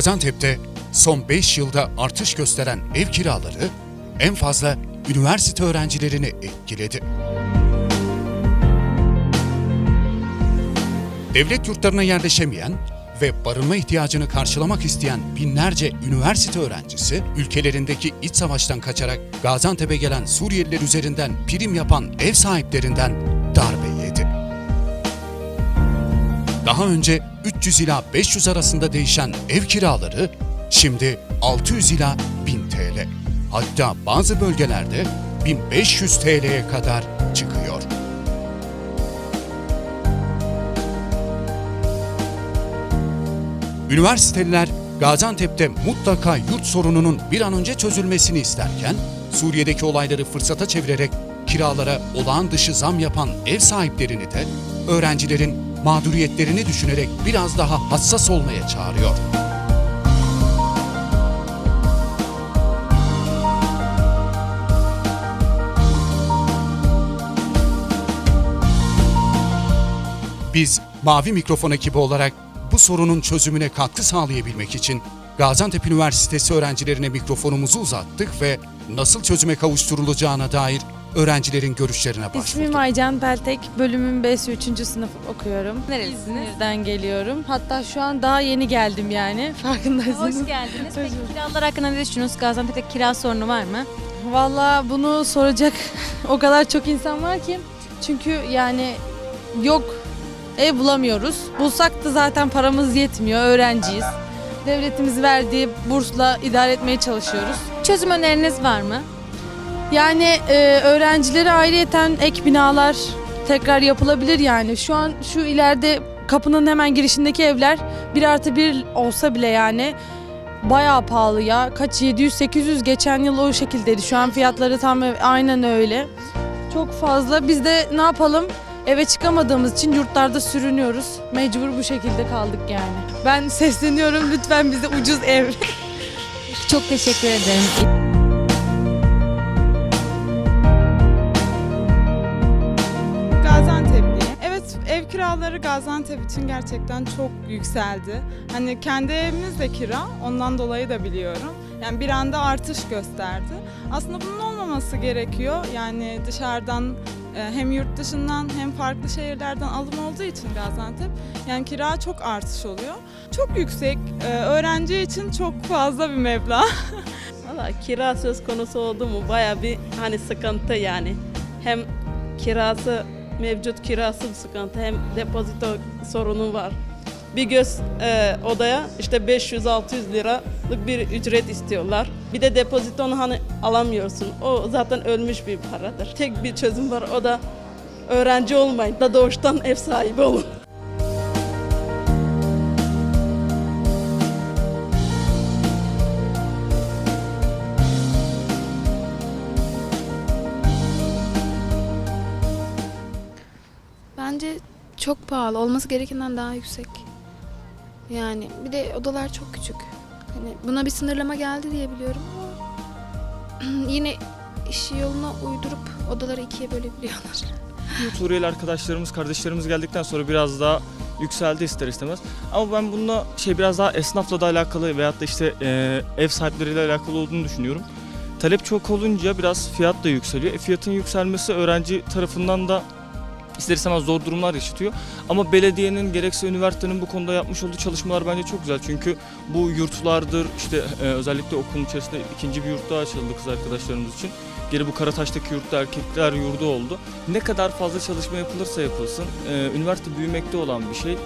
Gaziantep'te son 5 yılda artış gösteren ev kiraları en fazla üniversite öğrencilerini etkiledi. Devlet yurtlarına yerleşemeyen ve barınma ihtiyacını karşılamak isteyen binlerce üniversite öğrencisi ülkelerindeki iç savaştan kaçarak Gaziantep'e gelen Suriyeliler üzerinden prim yapan ev sahiplerinden Daha önce 300 ila 500 arasında değişen ev kiraları şimdi 600 ila 1000 TL. Hatta bazı bölgelerde 1500 TL'ye kadar çıkıyor. Üniversiteliler Gaziantep'te mutlaka yurt sorununun bir an önce çözülmesini isterken, Suriye'deki olayları fırsata çevirerek kiralara olağan dışı zam yapan ev sahiplerini de öğrencilerin mağduriyetlerini düşünerek biraz daha hassas olmaya çağırıyor. Biz Mavi Mikrofon ekibi olarak bu sorunun çözümüne katkı sağlayabilmek için Gaziantep Üniversitesi öğrencilerine mikrofonumuzu uzattık ve nasıl çözüme kavuşturulacağına dair öğrencilerin görüşlerine başvurduk. İsmim Aycan Peltek, bölümüm B3. sınıf okuyorum. Nerelisiniz? İzmir'den geliyorum. Hatta şu an daha yeni geldim yani, farkındaysanız. Hoş geldiniz. Peki kiralar hakkında ne düşünüyorsunuz? Gaziantep'te kira sorunu var mı? Valla bunu soracak o kadar çok insan var ki. Çünkü yani yok, ev bulamıyoruz. Bulsak da zaten paramız yetmiyor, öğrenciyiz. Devletimiz verdiği bursla idare etmeye çalışıyoruz. Çözüm öneriniz var mı? Yani e, öğrencilere ayrıyeten ek binalar tekrar yapılabilir yani. Şu an şu ileride kapının hemen girişindeki evler bir artı bir olsa bile yani bayağı pahalı ya. Kaç 700-800 geçen yıl o şekildeydi. Şu an fiyatları tam aynen öyle. Çok fazla. Biz de ne yapalım? Eve çıkamadığımız için yurtlarda sürünüyoruz. Mecbur bu şekilde kaldık yani. Ben sesleniyorum lütfen bize ucuz ev. Çok teşekkür ederim. Ev kiraları Gaziantep için gerçekten çok yükseldi. Hani kendi evimiz de kira ondan dolayı da biliyorum. Yani bir anda artış gösterdi. Aslında bunun olmaması gerekiyor. Yani dışarıdan hem yurt dışından hem farklı şehirlerden alım olduğu için Gaziantep yani kira çok artış oluyor. Çok yüksek. e, Öğrenci için çok fazla bir meblağ. Valla kira söz konusu oldu mu baya bir hani sıkıntı yani. Hem kirası mevcut kirası bir sıkıntı hem depozito sorunu var. Bir göz e, odaya işte 500-600 liralık bir ücret istiyorlar. Bir de depozitonu hani alamıyorsun. O zaten ölmüş bir paradır. Tek bir çözüm var o da öğrenci olmayın da doğuştan ev sahibi olun. Bence çok pahalı. Olması gerekenden daha yüksek. Yani bir de odalar çok küçük. Hani buna bir sınırlama geldi diye biliyorum ama yine işi yoluna uydurup odaları ikiye bölebiliyorlar. Suriyeli arkadaşlarımız, kardeşlerimiz geldikten sonra biraz daha yükseldi ister istemez. Ama ben bununla şey biraz daha esnafla da alakalı veyahut da işte e, ev sahipleriyle alakalı olduğunu düşünüyorum. Talep çok olunca biraz fiyat da yükseliyor. E, fiyatın yükselmesi öğrenci tarafından da ister istemez zor durumlar yaşatıyor. Ama belediyenin gerekse üniversitenin bu konuda yapmış olduğu çalışmalar bence çok güzel. Çünkü bu yurtlardır işte e, özellikle okulun içerisinde ikinci bir yurt daha açıldı kız arkadaşlarımız için. Geri bu Karataş'taki yurtta erkekler yurdu oldu. Ne kadar fazla çalışma yapılırsa yapılsın, e, üniversite büyümekte olan bir şey.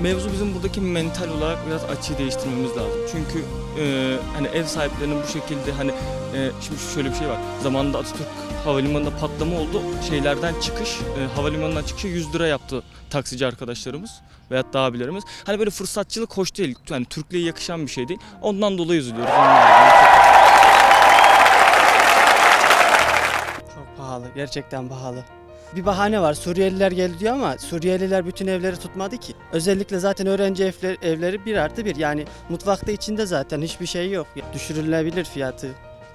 Mevzu bizim buradaki mental olarak biraz açıyı değiştirmemiz lazım. Çünkü e, hani ev sahiplerinin bu şekilde hani e, şimdi şöyle bir şey var. Zamanında Atatürk Havalimanı'nda patlama oldu. Şeylerden çıkış, e, havalimanından çıkışı 100 lira yaptı taksici arkadaşlarımız veyahut da abilerimiz. Hani böyle fırsatçılık hoş değil. Yani Türklüğe yakışan bir şey değil. Ondan dolayı üzülüyoruz. Çok pahalı, gerçekten pahalı. Bir bahane var, Suriyeliler geldi diyor ama Suriyeliler bütün evleri tutmadı ki. Özellikle zaten öğrenci evleri, evleri bir artı bir yani mutfakta içinde zaten hiçbir şey yok. Düşürülebilir fiyatı.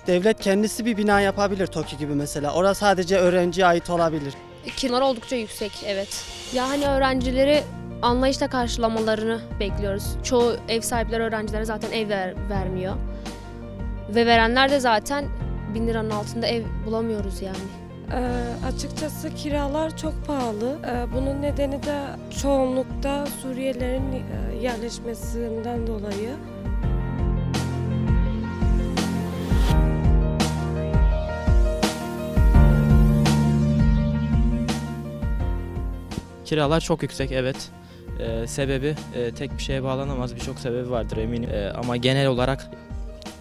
Devlet kendisi bir bina yapabilir TOKİ gibi mesela. Orası sadece öğrenciye ait olabilir. Kiralar oldukça yüksek evet. Ya hani öğrencileri anlayışla karşılamalarını bekliyoruz. Çoğu ev sahipleri öğrencilere zaten ev ver- vermiyor. Ve verenler de zaten 1000 liranın altında ev bulamıyoruz yani. Ee, açıkçası kiralar çok pahalı. Ee, bunun nedeni de çoğunlukta Suriyelilerin e, yerleşmesinden dolayı. Kiralar çok yüksek evet. Ee, sebebi e, tek bir şeye bağlanamaz birçok sebebi vardır eminim. Ee, ama genel olarak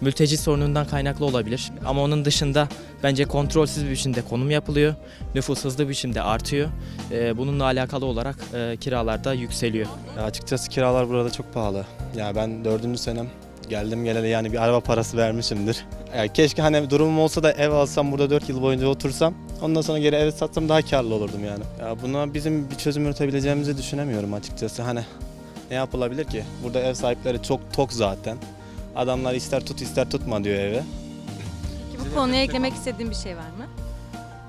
mülteci sorunundan kaynaklı olabilir. Ama onun dışında bence kontrolsüz bir biçimde konum yapılıyor. Nüfus hızlı bir biçimde artıyor. Ee, bununla alakalı olarak e, kiralar da yükseliyor. Ya açıkçası kiralar burada çok pahalı. Ya ben dördüncü senem geldim geleli yani bir araba parası vermişimdir. Ya keşke hani durumum olsa da ev alsam burada 4 yıl boyunca otursam ondan sonra geri ev satsam daha karlı olurdum yani. Ya buna bizim bir çözüm üretebileceğimizi düşünemiyorum açıkçası. Hani ne yapılabilir ki? Burada ev sahipleri çok tok zaten. Adamlar ister tut ister tutma diyor eve. Peki bu konuya eklemek istediğin bir şey var mı?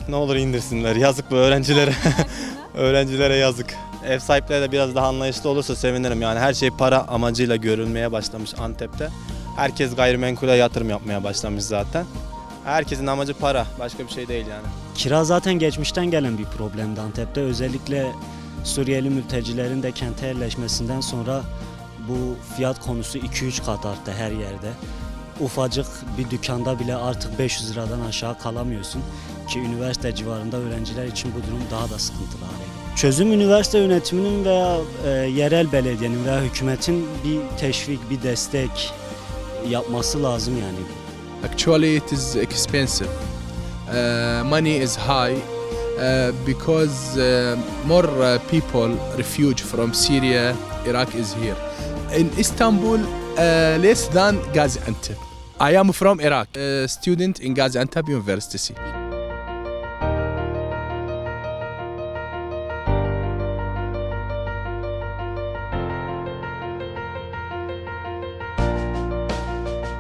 Ne olur indirsinler. Yazık bu öğrencilere. öğrencilere yazık. Ev sahipleri de biraz daha anlayışlı olursa sevinirim. Yani her şey para amacıyla görülmeye başlamış Antep'te. Herkes gayrimenkule yatırım yapmaya başlamış zaten. Herkesin amacı para. Başka bir şey değil yani. Kira zaten geçmişten gelen bir problemdi Antep'te. Özellikle Suriyeli mültecilerin de kente yerleşmesinden sonra bu fiyat konusu 2-3 kat arttı her yerde. Ufacık bir dükkanda bile artık 500 liradan aşağı kalamıyorsun ki üniversite civarında öğrenciler için bu durum daha da sıkıntılı hale geliyor. Çözüm üniversite yönetiminin veya e, yerel belediyenin veya hükümetin bir teşvik, bir destek yapması lazım yani. Actually, it is expensive. Uh, money is high uh, because uh, more uh, people refuge from Syria, Iraq is here. In Istanbul, uh, less than Gaziantep. I am from Iraq, a student in Gaziantep University.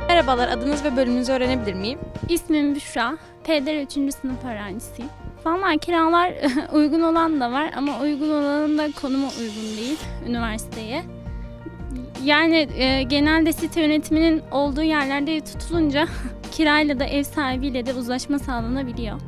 Merhabalar adınız ve bölümünüzü öğrenebilir miyim? İsmim Büşra. TDR 3. sınıf öğrencisiyim. Valla kiralar uygun olan da var ama uygun olanın da konumu uygun değil üniversiteye. Yani e, genelde site yönetiminin olduğu yerlerde tutulunca kirayla da ev sahibiyle de uzlaşma sağlanabiliyor.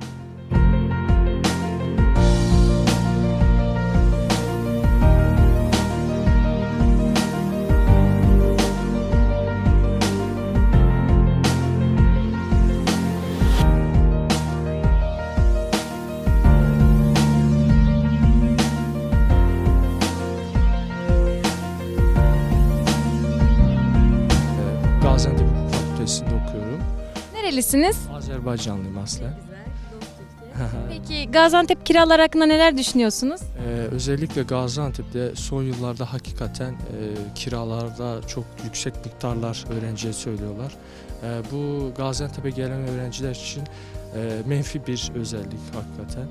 Nerelisiniz? Azerbaycanlıyım aslen. Peki Gaziantep kiralar hakkında neler düşünüyorsunuz? Ee, özellikle Gaziantep'te son yıllarda hakikaten e, kiralarda çok yüksek miktarlar öğrenciye söylüyorlar. E, bu Gaziantep'e gelen öğrenciler için e, menfi bir özellik hakikaten.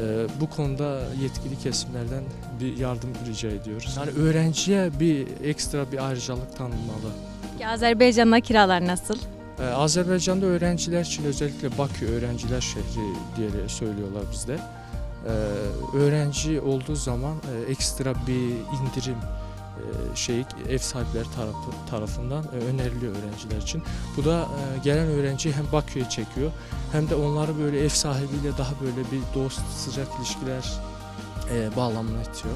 E, bu konuda yetkili kesimlerden bir yardım rica ediyoruz. Yani öğrenciye bir ekstra bir ayrıcalık tanınmalı. Peki Azerbaycan'da kiralar nasıl? Ee, Azerbaycan'da öğrenciler için özellikle Bakü öğrenciler şehri diye söylüyorlar bizde. Ee, öğrenci olduğu zaman e, ekstra bir indirim e, şey ev sahipleri tarafı, tarafından e, öneriliyor öğrenciler için. Bu da gelen öğrenciyi hem Bakü'ye çekiyor hem de onları böyle ev sahibiyle daha böyle bir dost sıcak ilişkiler e, bağlamına itiyor.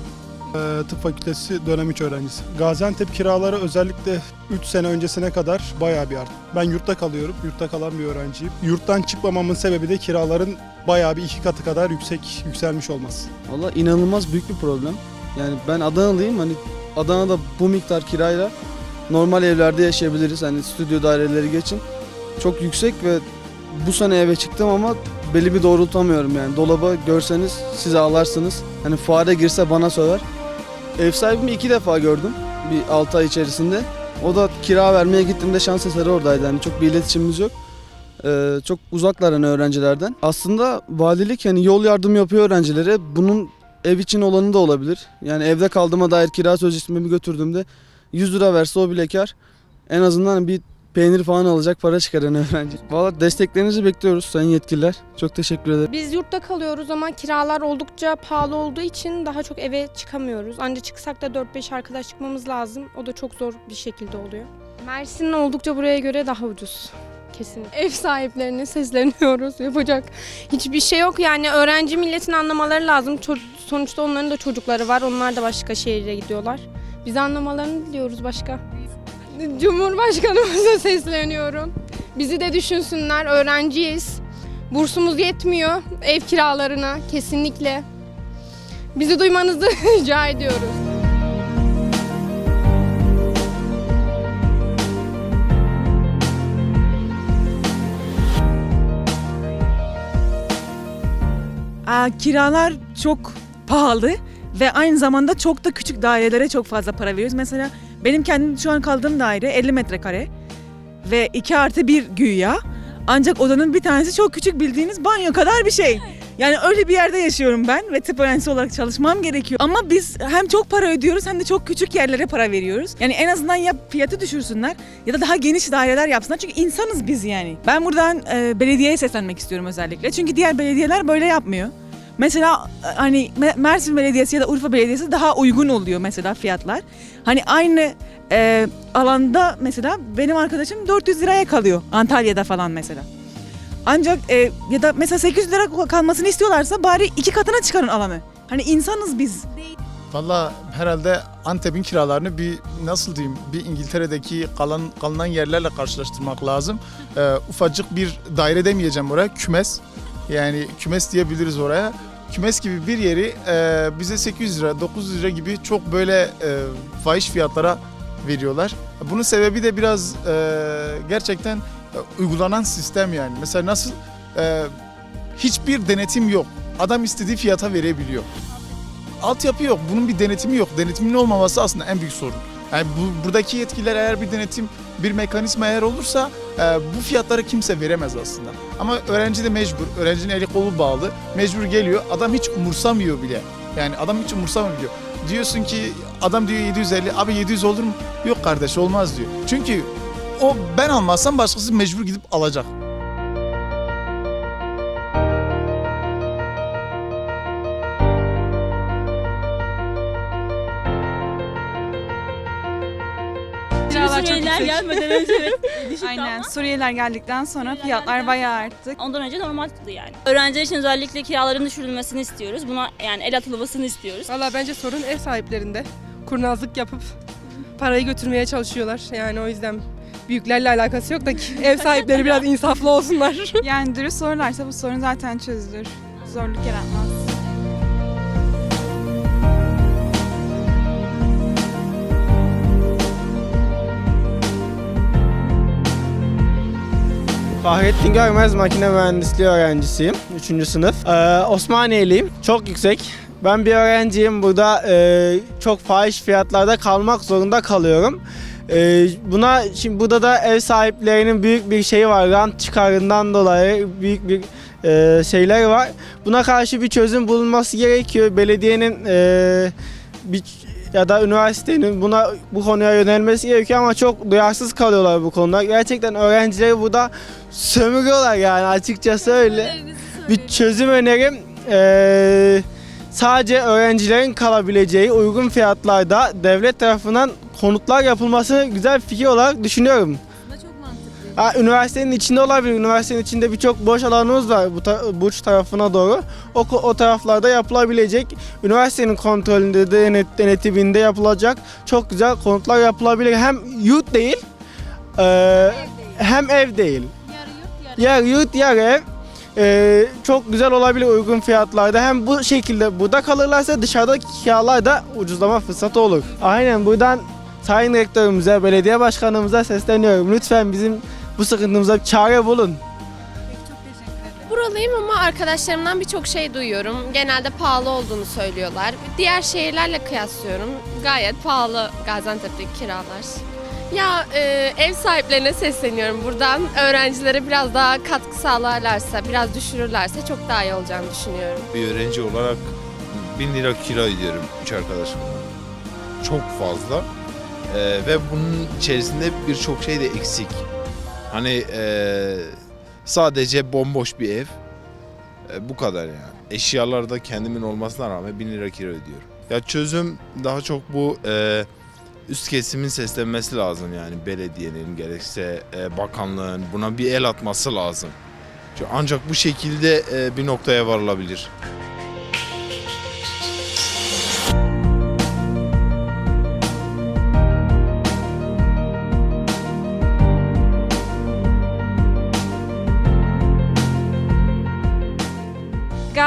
Tıp Fakültesi dönem 3 öğrencisi. Gaziantep kiraları özellikle 3 sene öncesine kadar bayağı bir arttı. Ben yurtta kalıyorum, yurtta kalan bir öğrenciyim. Yurttan çıkmamamın sebebi de kiraların bayağı bir iki katı kadar yüksek yükselmiş olması. Valla inanılmaz büyük bir problem. Yani ben Adanalıyım hani Adana'da bu miktar kirayla normal evlerde yaşayabiliriz. Hani stüdyo daireleri geçin. Çok yüksek ve bu sene eve çıktım ama belli bir doğrultamıyorum yani. Dolaba görseniz siz ağlarsınız. Hani fare girse bana söver. Ev sahibimi iki defa gördüm bir 6 ay içerisinde. O da kira vermeye gittiğimde şans eseri oradaydı. Yani çok bir iletişimimiz yok. Ee, çok uzaklar hani öğrencilerden. Aslında valilik hani yol yardım yapıyor öğrencilere. Bunun ev için olanı da olabilir. Yani evde kaldığıma dair kira sözleşmemi götürdüğümde 100 lira verse o bile kar. En azından bir peynir falan alacak para çıkaran öğrenci. Valla desteklerinizi bekliyoruz sayın yetkililer. Çok teşekkür ederim. Biz yurtta kalıyoruz ama kiralar oldukça pahalı olduğu için daha çok eve çıkamıyoruz. Ancak çıksak da 4-5 arkadaş çıkmamız lazım. O da çok zor bir şekilde oluyor. Mersin oldukça buraya göre daha ucuz. Kesin. Ev sahiplerine sesleniyoruz. Yapacak hiçbir şey yok. Yani öğrenci milletin anlamaları lazım. Sonuçta onların da çocukları var. Onlar da başka şehire gidiyorlar. Biz anlamalarını diliyoruz başka. Cumhurbaşkanımıza sesleniyorum. Bizi de düşünsünler. Öğrenciyiz. Bursumuz yetmiyor ev kiralarına kesinlikle. Bizi duymanızı rica ediyoruz. Aa, kiralar çok pahalı ve aynı zamanda çok da küçük dairelere çok fazla para veriyoruz. Mesela benim kendim şu an kaldığım daire 50 metrekare ve 2 artı 1 güya. Ancak odanın bir tanesi çok küçük bildiğiniz banyo kadar bir şey. Yani öyle bir yerde yaşıyorum ben ve tıp öğrencisi olarak çalışmam gerekiyor. Ama biz hem çok para ödüyoruz hem de çok küçük yerlere para veriyoruz. Yani en azından ya fiyatı düşürsünler ya da daha geniş daireler yapsınlar. Çünkü insanız biz yani. Ben buradan e, belediyeye seslenmek istiyorum özellikle. Çünkü diğer belediyeler böyle yapmıyor. Mesela e, hani Me- Mersin Belediyesi ya da Urfa Belediyesi daha uygun oluyor mesela fiyatlar. Hani aynı e, alanda mesela benim arkadaşım 400 liraya kalıyor Antalya'da falan mesela. Ancak e, ya da mesela 800 lira kalmasını istiyorlarsa bari iki katına çıkarın alanı. Hani insanız biz. Valla herhalde Antep'in kiralarını bir nasıl diyeyim bir İngiltere'deki kalan kalınan yerlerle karşılaştırmak lazım. Ee, ufacık bir daire demeyeceğim oraya kümes. Yani kümes diyebiliriz oraya. Kümes gibi bir yeri e, bize 800 lira 900 lira gibi çok böyle e, fahiş fiyatlara veriyorlar. Bunun sebebi de biraz e, gerçekten e, uygulanan sistem yani. Mesela nasıl e, hiçbir denetim yok. Adam istediği fiyata verebiliyor altyapı yok. Bunun bir denetimi yok. Denetimin olmaması aslında en büyük sorun. Yani bu, buradaki yetkiler eğer bir denetim, bir mekanizma eğer olursa e, bu fiyatları kimse veremez aslında. Ama öğrenci de mecbur. Öğrencinin eli kolu bağlı. Mecbur geliyor. Adam hiç umursamıyor bile. Yani adam hiç umursamıyor. Diyorsun ki adam diyor 750. Abi 700 olur mu? Yok kardeş olmaz diyor. Çünkü o ben almazsam başkası mecbur gidip alacak. Suriyeliler gelmeden önce evet. Aynen Suriyeliler geldikten sonra fiyatlar bayağı arttı. Ondan önce normal tuttu yani. Öğrenciler için özellikle kiraların düşürülmesini istiyoruz. Buna yani el atılmasını istiyoruz. Valla bence sorun ev sahiplerinde. Kurnazlık yapıp parayı götürmeye çalışıyorlar. Yani o yüzden büyüklerle alakası yok da ki ev sahipleri biraz insaflı olsunlar. Yani dürüst sorarlarsa bu sorun zaten çözülür. Zorluk yaratmaz. Fahrettin Görmez makine mühendisliği öğrencisiyim. 3. sınıf. Ee, Osmaniyeliyim. Çok yüksek. Ben bir öğrenciyim. Burada e, çok fahiş fiyatlarda kalmak zorunda kalıyorum. E, buna şimdi burada da ev sahiplerinin büyük bir şeyi var. Rant çıkarından dolayı büyük bir e, şeyler var. Buna karşı bir çözüm bulunması gerekiyor. Belediyenin e, bir ya da üniversitenin buna bu konuya yönelmesi gerekiyor ama çok duyarsız kalıyorlar bu konuda. Gerçekten öğrencileri burada sömürüyorlar yani açıkçası öyle. Bir çözüm önerim eee, sadece öğrencilerin kalabileceği uygun fiyatlarda devlet tarafından konutlar yapılması güzel bir fikir olarak düşünüyorum. Ha, üniversitenin içinde olabilir. Üniversitenin içinde birçok boş alanımız var bu ta- burç tarafına doğru. O, o taraflarda yapılabilecek, üniversitenin kontrolünde, denet, denetiminde yapılacak çok güzel konutlar yapılabilir. Hem yurt değil, eee, hem ev değil. Yer yurt, yer ev. Eee, çok güzel olabilir uygun fiyatlarda. Hem bu şekilde burada kalırlarsa dışarıdaki kiralar da ucuzlama fırsatı olur. Aynen buradan Sayın Rektörümüze, belediye başkanımıza sesleniyorum. Lütfen bizim bu sıkıntımıza bir çare bulun. Buralıyım ama arkadaşlarımdan birçok şey duyuyorum. Genelde pahalı olduğunu söylüyorlar. Diğer şehirlerle kıyaslıyorum. Gayet pahalı Gaziantep'teki kiralar. Ya e, ev sahiplerine sesleniyorum. Buradan öğrencilere biraz daha katkı sağlarlarsa, biraz düşürürlerse çok daha iyi olacağını düşünüyorum. Bir öğrenci olarak 1000 lira kira ödüyorum 3 arkadaşımla. Çok fazla. Ee, ve bunun içerisinde birçok şey de eksik. Hani eee, sadece bomboş bir ev. E, bu kadar yani. Eşyalar da kendimin olmasına rağmen 1000 lira kira ödüyorum. Ya çözüm daha çok bu eee, üst kesimin seslenmesi lazım yani belediyenin gerekse e, bakanlığın buna bir el atması lazım. Çünkü Ancak bu şekilde e, bir noktaya varılabilir.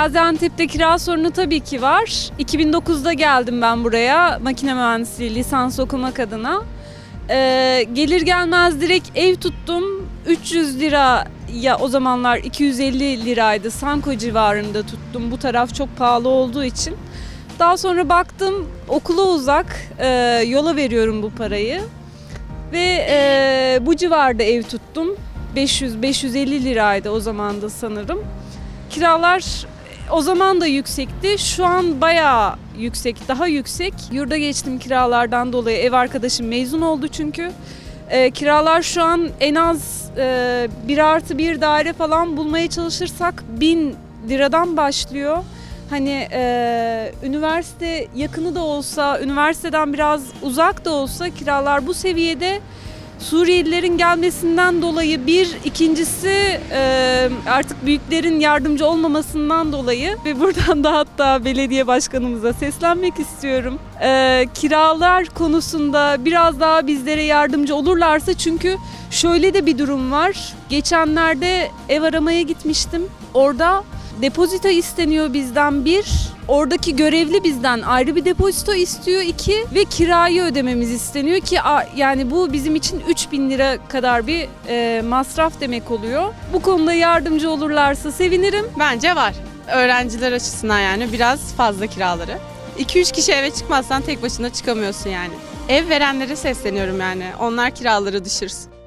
Gaziantep'te kira sorunu tabii ki var. 2009'da geldim ben buraya makine mühendisliği lisans okumak adına. Ee, gelir gelmez direkt ev tuttum. 300 lira ya o zamanlar 250 liraydı. Sanko civarında tuttum. Bu taraf çok pahalı olduğu için. Daha sonra baktım okula uzak. Ee, yola veriyorum bu parayı. Ve e, bu civarda ev tuttum. 500-550 liraydı o zaman da sanırım. Kiralar o zaman da yüksekti. Şu an bayağı yüksek, daha yüksek. Yurda geçtim kiralardan dolayı. Ev arkadaşım mezun oldu çünkü. Ee, kiralar şu an en az e, bir artı bir daire falan bulmaya çalışırsak bin liradan başlıyor. Hani e, üniversite yakını da olsa, üniversiteden biraz uzak da olsa kiralar bu seviyede. Suriyelilerin gelmesinden dolayı bir, ikincisi e, artık büyüklerin yardımcı olmamasından dolayı ve buradan da hatta belediye başkanımıza seslenmek istiyorum. E, kiralar konusunda biraz daha bizlere yardımcı olurlarsa çünkü şöyle de bir durum var. Geçenlerde ev aramaya gitmiştim. Orada depozito isteniyor bizden bir. Oradaki görevli bizden ayrı bir depozito istiyor iki ve kirayı ödememiz isteniyor ki yani bu bizim için 3000 lira kadar bir e, masraf demek oluyor. Bu konuda yardımcı olurlarsa sevinirim. Bence var. Öğrenciler açısından yani biraz fazla kiraları. 2-3 kişi eve çıkmazsan tek başına çıkamıyorsun yani. Ev verenlere sesleniyorum yani. Onlar kiraları düşürsün.